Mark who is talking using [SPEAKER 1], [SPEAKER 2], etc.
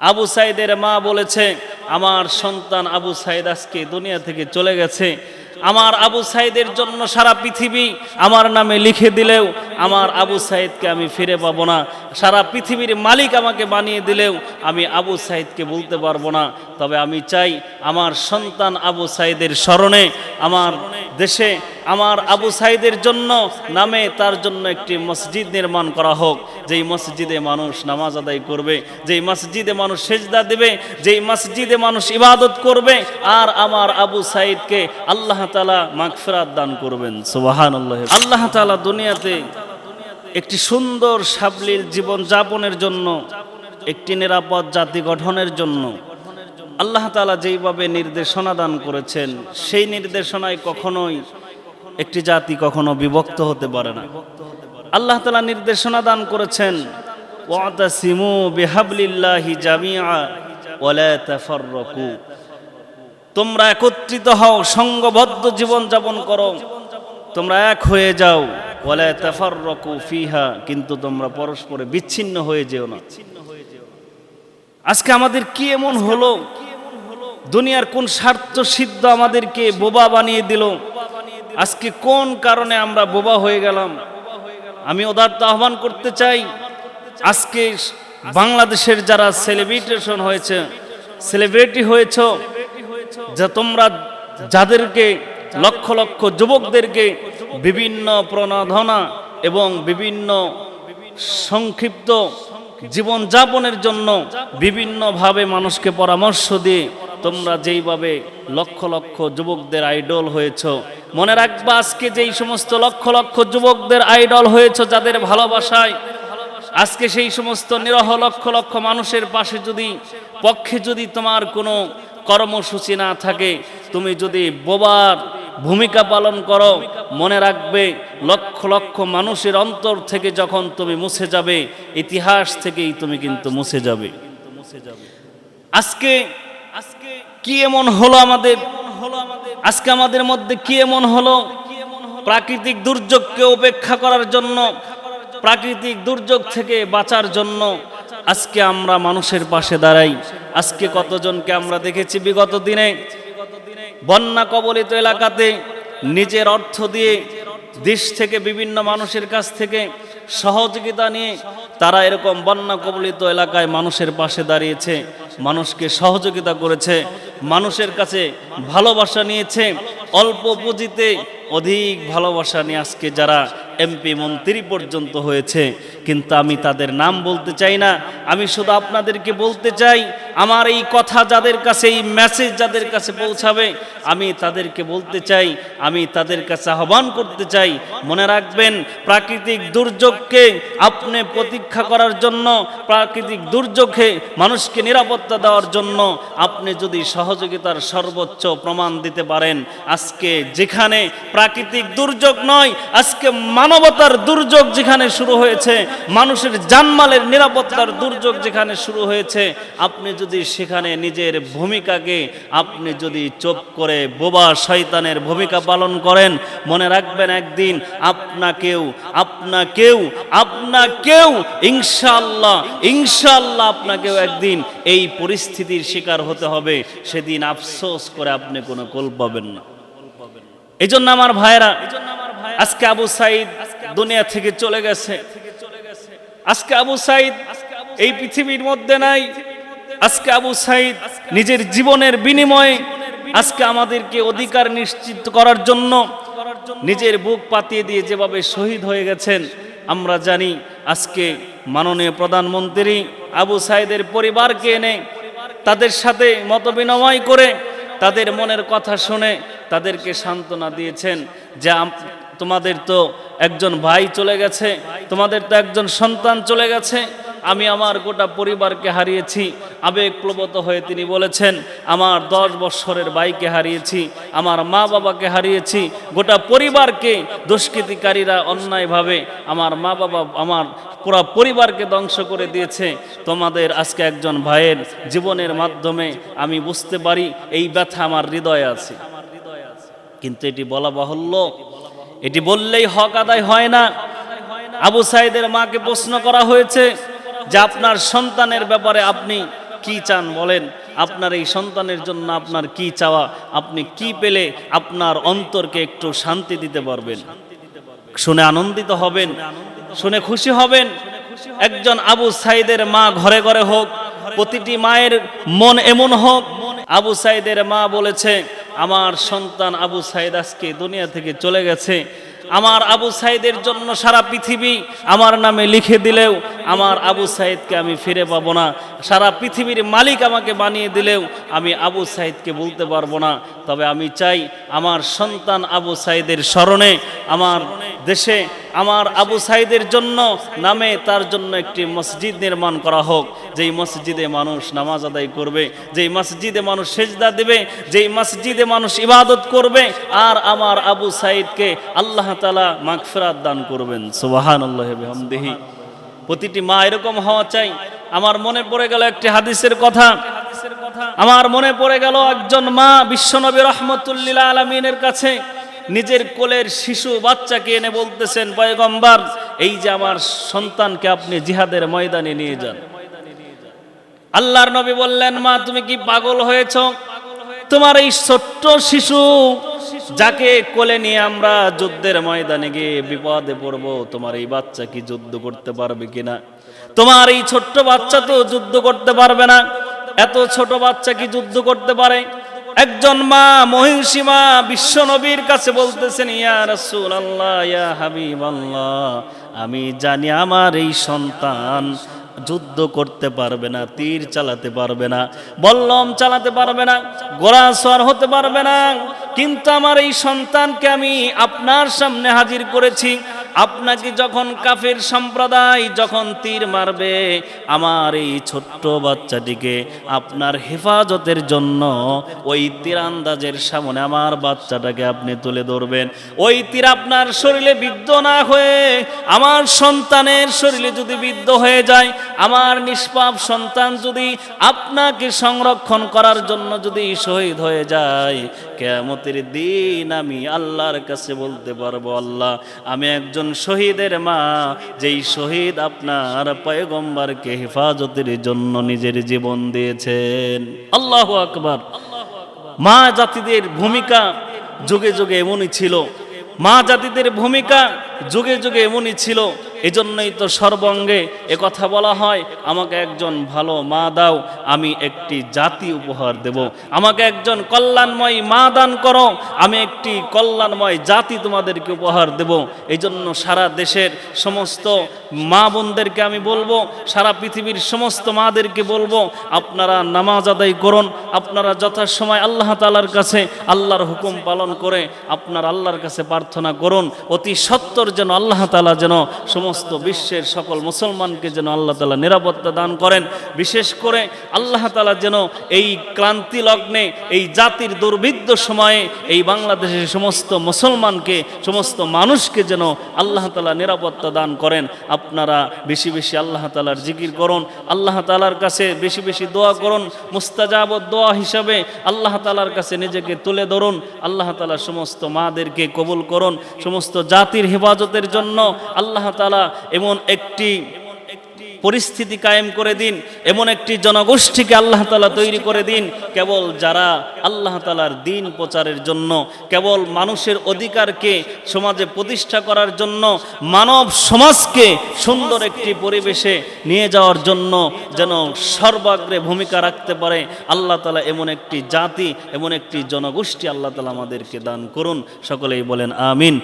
[SPEAKER 1] আবু সাইদের মা বলেছে, আমার সন্তান আবু সাইদ আজকে দুনিয়া থেকে চলে গেছে। আমার আবু সাইদের জন্য সারা পৃথিবী আমার নামে লিখে দিলেও আমার আবু সাইদকে আমি ফিরে পাবো না। সারা পৃথিবীর মালিক আমাকে বানিয়ে দিলেও আমি আবু সাইদকে বলতে পারব না। তবে আমি চাই আমার সন্তান আবু সাইদের স্মরণে, আমার দেশে আমার আবু সাইদের জন্য নামে তার জন্য একটি মসজিদ নির্মাণ করা হোক। যেই মসজিদে মানুষ নামাজ আদায় করবে, যেই মসজিদে মানুষ সেজদা দেবে, যেই মসজিদে মানুষ ইবাদত করবে, আর আমার আবু সাইদকে আল্লাহ তালা মাগফিরাত দান করবেন। সুবাহান আল্লাহ তালা দুনিয়াতে একটি সুন্দর সাবলীল জীবন যাপনের জন্য, একটি নিরাপদ জাতি গঠনের জন্য। আল্লাহ তালা যেইভাবে নির্দেশনা দান করেছেন, সেই নির্দেশনায় কখনোই একটি জাতি কখনো বিভক্ত হতে পারে না। আল্লাহ তালা নির্দেশনা দান করেছেন বিহাবলিল্লাহি তাফাররাকু। তোমরা একত্রিত হও, সঙ্গবদ্ধ জীবন যাপন করো। তোমরা এক হয়ে যাও। ওয়ালা তাফাররাকু ফিহা, কিন্তু তোমরা পরস্পরে বিচ্ছিন্ন হয়ে যেও না। আজকে আমাদের কি এমন হলো? দুনিয়ার কোন স্বার্থ সিদ্ধ আমাদেরকে বোবা বানিয়ে দিল? আজকে কোন কারণে আমরা বোবা হয়ে গেলাম? আমি ওদার্ত আহ্বান করতে চাই। আজকে বাংলাদেশের যারা সেলিব্রিটেশন হয়েছে, সেলিব্রিটি হয়েছ, যা তোমরা যাদেরকে লক্ষ লক্ষ যুবকদেরকে বিভিন্ন প্রণোদনা এবং বিভিন্ন সংক্ষিপ্ত জীবনযাপনের জন্য বিভিন্নভাবে মানুষকে পরামর্শ দিয়ে তোমরা যেইভাবে লক্ষ লক্ষ যুবকদের আইডল হয়েছ। মনে রাখবা আজকে যেই সমস্ত লক্ষ লক্ষ যুবকদের আইডল হয়েছ যাদের ভালোবাসায়, আজকে সেই সমস্ত নিরহ লক্ষ লক্ষ মানুষের পাশে যদি, পক্ষে যদি তোমার কোনো কর্মসূচি না থাকে, তুমি যদি বোবার ভূমিকা পালন করো, মনে রাখবে, লক্ষ লক্ষ মানুষের অন্তর থেকে যখন তুমি মুছে যাবে, ইতিহাস থেকেই তুমি কিন্তু মুছে যাবে। আজকে আজকে কি এমন হলো আমাদের? আজকে আমাদের মধ্যে কি এমন হলো? প্রাকৃতিক দুর্যোগকে উপেক্ষা করার জন্য, প্রাকৃতিক দুর্যোগ থেকে বাঁচার জন্য আজকে আমরা মানুষের পাশে দাঁড়াই। আজকে কতজনকে আমরা দেখেছি বিগত দিনে? বন্যা কবলিত এলাকাতে নিজের অর্থ দিয়ে দেশ থেকে বিভিন্ন মানুষের কাছ থেকে সহযোগিতা নিয়ে তারা এরকম বন্যা কবলিত এলাকায় মানুষের পাশে দাঁড়িয়েছে, মানুষকে সহযোগিতা করেছে, মানুষের কাছে ভালোবাসা নিয়েছে, অল্প পুঁজিতে অধিক ভালোবাসা নিয়ে আজকে যারা এমপি, মন্ত্রী পর্যন্ত হয়েছে, কিন্তু আমি তাদের নাম বলতে চাই না। আমি শুধু আপনাদেরকে বলতে চাই, আমার এই কথা যাদের কাছে, এই মেসেজ যাদের কাছে পৌঁছাবে, আমি তাদেরকে বলতে চাই, আমি তাদের কাছে আহ্বান করতে চাই, মনে রাখবেন, প্রাকৃতিক দুর্যোগকে আপনি প্রতীক্ষা করার জন্য, প্রাকৃতিক দুর্যোগে মানুষকে নিরাপত্তা দেওয়ার জন্য আপনি যদি সহযোগিতার সর্বোচ্চ প্রমাণ দিতে পারেন, আজকে যেখানে প্রাকৃতিক দুর্যোগ নয়, আজকে মানবতার দুর্যোগ যেখানে শুরু হয়েছে, মানুষের জানমালের নিরাপত্তার দুর্যোগ যেখানে শুরু হয়েছে, আপনি যদি সেখানে নিজের ভূমিকাকে, আপনি যদি চোপ করে বোবা শয়তানের ভূমিকা পালন করেন, মনে রাখবেন একদিন, আপনাকেও আপনাকেও আপনাকেও ইনশাল্লাহ ইনশাল্লাহ আপনাকেও একদিন এই পরিস্থিতির শিকার হতে হবে, সেদিন আফসোস করে আপনি কোনো কোল পাবেন না। এই জন্য আমার ভাইয়েরা আজকে আবু সাইদ দুনিয়া থেকে চলে গেছে। আজকে আবু সাইদ এই পৃথিবীর মধ্যে নাই। আজকে আবু সাইদ নিজের জীবনের বিনিময়ে আজকে আমাদেরকে অধিকার নিশ্চিত করার জন্য নিজের বুক পাতিয়ে দিয়ে যেভাবে শহীদ হয়ে গেছেন আমরা জানি আজকে মাননীয় প্রধানমন্ত্রী আবু সাইদের পরিবারকে এনে তাদের সাথে মতবিনিময় করে তাদের মনের কথা শুনে তাদেরকে সান্ত্বনা দিয়েছেন যে তোমাদের তো একজন ভাই চলে গেছে, তোমাদের তো একজন সন্তান চলে গেছে। আমি আমার গোটা পরিবারকে হারিয়েছি। আবেগপ্লবত হয়ে তিনি বলেছেন, আমার দশ বৎসরের বাইকে হারিয়েছি, আমার মা বাবাকে হারিয়েছি, গোটা পরিবারকে দুষ্কৃতিকারীরা অন্যায়ভাবে আমার মা বাবা, আমার পুরা পরিবারকে ধ্বংস করে দিয়েছে। তোমাদের আজকে একজন ভাইয়ের জীবনের মাধ্যমে আমি বুঝতে পারি, এই ব্যথা আমার হৃদয়ে আছে। কিন্তু এটি বলা বাহুল্য। এটি বললেই হক আদায় হয় না। আবু সাইদের মাকে প্রশ্ন করা হয়েছে যে আপনার সন্তানের ব্যাপারে আপনি কি চান বলেন? আপনার এই সন্তানের জন্য আপনার কি চাওয়া? আপনি কি পেলে আপনার অন্তরকে একটু শান্তি দিতে পারবেন? শুনে আনন্দিত হবেন, শুনে খুশি হবেন। একজন আবু সাইদের মা ঘরে ঘরে হোক, প্রতিটি মায়ের মন এমন হোক। আবু সাইদের মা বলেছে, আমার সন্তান আবু সাইদ আজকে দুনিয়া থেকে চলে গেছে। আমার আবু সাইদের জন্য সারা পৃথিবী আমার নামে লিখে দিলেও আমার আবু সাইদকে আমি ফিরে পাবো না। সারা পৃথিবীর মালিক আমাকে বানিয়ে দিলেও আমি আবু সাইদকে বলতে পারব না। তবে আমি চাই আমার সন্তান আবু সাইদের স্মরণে, আমার দেশে আমার আবু সাইদের জন্য, নামে তার জন্য একটি মসজিদ নির্মাণ করা হোক। যেই মসজিদে মানুষ নামাজ আদায় করবে, যেই মসজিদে মানুষ সেজদা দেবে, যেই মসজিদে মানুষ ইবাদত করবে, আর আমার আবু সাইদকে আল্লাহ তালা মাগফিরাত দান করবেন। সুবাহান আল্লাহ প্রতিটি মা এরকম হওয়া চাই। আমার মনে পড়ে গেল একটি হাদিসের কথা। আমার মনে পড়ে গেল একজন মা বিশ্বনবী রহমতুল্লিল আলমিনের কাছে নিজের কোলের শিশু বাচ্চাকে এনে বলতেছেন, পয়গম্বর, এই যে আমার সন্তানকে আপনি জিহাদের ময়দানে নিয়ে যান। আল্লাহর নবী বললেন, মা, তুমি কি পাগল হয়েছ? তোমার এই ছোট্ট শিশু যাকে কোলে নিয়ে আমরা যুদ্ধের ময়দানে গিয়ে বিপদে পড়ব, তোমার এই বাচ্চা কি যুদ্ধ করতে পারবে কিনা? তোমার এই ছোট্ট বাচ্চা তো যুদ্ধ করতে পারবে না। এত ছোট বাচ্চা কি যুদ্ধ করতে পারে? একজন মা মহিষী মা বিশ্ব নবীর কাছে বলতেছেন, ইয়া রাসূল আল্লাহ ইয়া হাবিব আল্লাহ আমি জানি আমার এই সন্তান যুদ্ধ করতে পারবে না, তীর চালাতে পারবে না, বল্লম চালাতে পারবে না গোড়া সর হতে পারবে না কিন্তু আমার এই সন্তানকে আমি আপনার সামনে হাজির করেছি। আপনাকে যখন কাফের সম্প্রদায় যখন তীর মারবে, আমার এই ছোট্ট বাচ্চাটিকে আপনার হেফাজতের জন্য ওই তীরান্দাজের সামনে আমার বাচ্চাটাকে আপনি তুলে ধরবেন। ওই তীর আপনার শরীরে বিদ্ধ না হয়ে, আমার সন্তানের শরীরে যদি বিদ্ধ হয়ে যায়, আমার নিষ্পাপ সন্তান যদি আপনাকে সংরক্ষণ করার জন্য যদি শহীদ হয়ে যায় কেমতের দিন আমি আল্লাহর কাছে বলতে পারব, আল্লাহ, আমি একজন শহীদের মা, যেই শহীদ আপনার পয়গম্বরকে হেফাজতের জন্য নিজের জীবন দিয়েছেন। আল্লাহ আকবর। মা জাতিদের ভূমিকা যুগে যুগে এমনই ছিল। মা জাতিদের ভূমিকা যুগে যুগে এমনই ছিল। এজন্যই তো সর্বঙ্গে এ কথা বলা হয়, আমাকে একজন ভালো মা দাও, আমি একটি জাতি উপহার দেব। আমাকে একজন কল্যাণময় মা দান করো, আমি একটি কল্যাণময় জাতি তোমাদেরকে উপহার দেব। এই জন্য সারা দেশের সমস্ত মা বোনদেরকে আমি বলব, সারা পৃথিবীর সমস্ত মাদেরকে বলব, আপনারা নামাজ আদায় করুন, আপনারা যথাসময় আল্লাহ তালার কাছে আল্লাহর হুকুম পালন করে, আপনার আল্লাহর কাছে প্রার্থনা করুন, অতি সত্তর যেন আল্লাহ তালা যেন সমস্ত বিশ্বের সকল মুসলমানকে যেন আল্লাহ তালা নিরাপত্তা দান করেন। বিশেষ করে আল্লাহ তালা যেন এই ক্লান্তি লগ্নে, এই জাতির দুর্ভিদ্ধ সময়ে এই বাংলাদেশের সমস্ত মুসলমানকে, সমস্ত মানুষকে যেন আল্লাহ তালা নিরাপত্তা দান করেন। আপনারা বেশি বেশি আল্লাহ তালার জিকির করুন, আল্লাহ তালার কাছে বেশি বেশি দোয়া করুন, মুস্তাজাব দোয়া হিসাবে আল্লাহ তালার কাছে নিজেকে তুলে ধরুন, আল্লাহ তালা সমস্ত মাদেরকে কবুল করুন, সমস্ত জাতির হেফাজতের জন্য আল্লাহ তালা এমন একটি পরিস্থিতি কায়েম করে দিন, এমন একটি জনগোষ্ঠীকে আল্লাহ তালা তৈরি করে দিন, কেবল যারা আল্লাহ তালার দিন প্রচারের জন্য, কেবল মানুষের অধিকারকে সমাজে প্রতিষ্ঠা করার জন্য, মানব সমাজকে সুন্দর একটি পরিবেশে নিয়ে যাওয়ার জন্য যেন সর্বাগ্রে ভূমিকা রাখতে পারে, আল্লাহ তালা এমন একটি জাতি, এমন একটি জনগোষ্ঠী আল্লাহ তালা আমাদেরকে দান করুন, সকলেই বলেন আমিন।